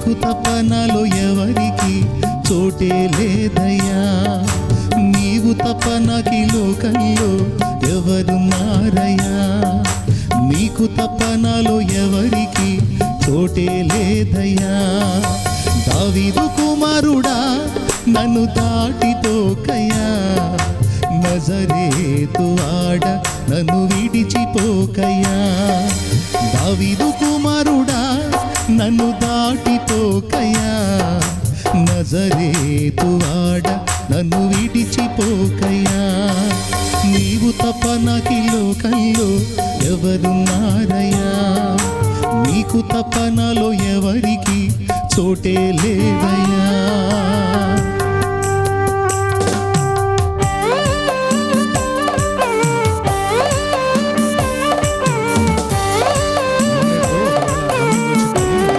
నీకు తపనలో ఎవరికి చోటే లేదయ్యా. నీవు తప్ప నాకి లోకంలో ఎవరు మారయ్యా. నీకు తప్ప నాలో ఎవరికి చోటే లేదయ్యా. దావీదు కుమారుడా నన్ను దాటిపోకయ్యా నజరేతు ఆడ నన్ను విడిచిపోకయ్యా. దావీదు కుమారుడా నన్ను దాటిపోకయ్యా. నజరేతు ఆడ నన్ను విడిచిపోకయ్యా. నీవు తప్ప నాకు ఈ లోకంలో ఎవరున్నారయ్యా? నీకు తప్ప నాలో ఎవరికి చోటే లేదయ్యా.